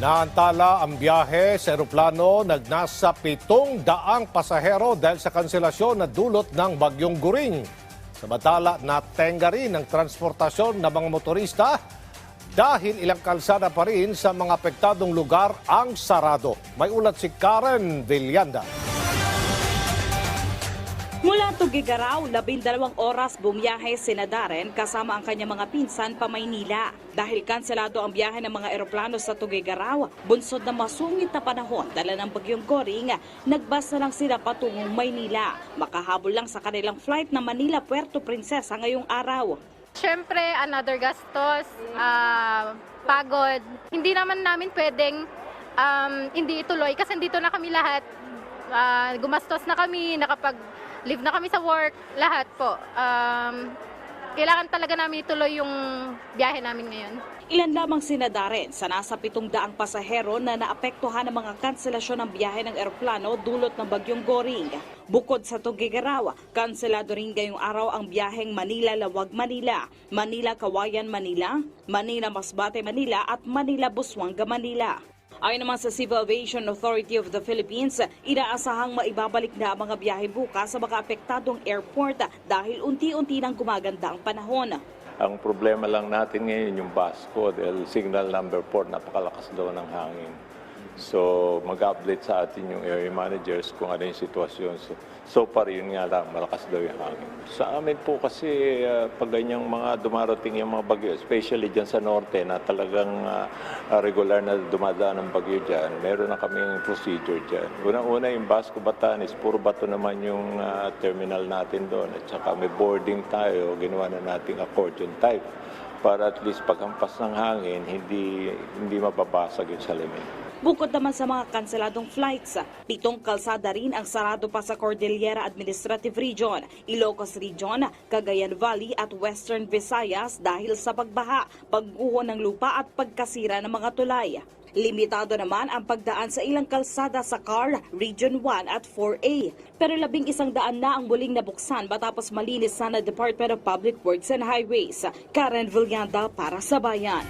Naantala ang biyahe sa eroplano nagnasa pitong daang pasahero dahil sa kanselasyon na dulot ng bagyong guring. Samantala, natenga rin ang transportasyon ng mga motorista dahil ilang kalsada pa rin sa mga apektadong lugar ang sarado. May ulat si Karen Villanda. Mula Tugigaraw, labindalawang oras bumiyahe si Nadaren kasama ang kanyang mga pinsan pa Maynila. Dahil kanselado ang biyahe ng mga eroplano sa Tugigaraw, bunsod na masungit na panahon dala ng bagyong Goring, nagbasa lang sila patungong Maynila. Makahabol lang sa kanilang flight na Manila Puerto Princesa ngayong araw. Siyempre, another gastos, ah, pagod. Hindi naman namin pwedeng um, hindi ituloy kasi dito na kami lahat. Ah, gumastos na kami, nakapag-live na kami sa work, lahat po. Um, kailangan talaga namin ituloy yung biyahe namin ngayon. Ilan lamang sinadaren sa nasa pitong daang pasahero na naapektuhan ng mga kanselasyon ng biyahe ng eroplano dulot ng bagyong Goring. Bukod sa Tugigaraw, kanselado rin ngayong araw ang biyaheng Manila-Lawag, Manila, Manila-Kawayan, Manila, Manila-Masbate, Manila at Manila-Buswanga, Manila. Ayon naman sa Civil Aviation Authority of the Philippines, inaasahang maibabalik na ang mga biyahe bukas sa mga apektadong airport dahil unti-unti nang gumaganda ang panahon. Ang problema lang natin ngayon yung Basco dahil signal number 4 napakalakas daw ng hangin. So mag-update sa atin yung area managers kung ano yung sitwasyon. So, so far yun nga lang, malakas daw yung hangin. Sa amin po kasi uh, pag ganyang mga dumarating yung mga bagyo, especially dyan sa norte na talagang uh, regular na dumadaan ng bagyo dyan, meron na kaming procedure dyan. Unang-una yung Basco Batanes, puro bato naman yung uh, terminal natin doon. At saka may boarding tayo, ginawa na nating accordion type para at least paghampas ng hangin, hindi hindi mababasag yung salamin. Bukod naman sa mga kanseladong flights, pitong kalsada rin ang sarado pa sa Cordillera Administrative Region, Ilocos Region, Cagayan Valley at Western Visayas dahil sa pagbaha, pagguho ng lupa at pagkasira ng mga tulay. Limitado naman ang pagdaan sa ilang kalsada sa CAR, Region 1 at 4A. Pero labing isang daan na ang muling nabuksan matapos malinis na ng Department of Public Works and Highways. Karen Villanda para sa Bayan.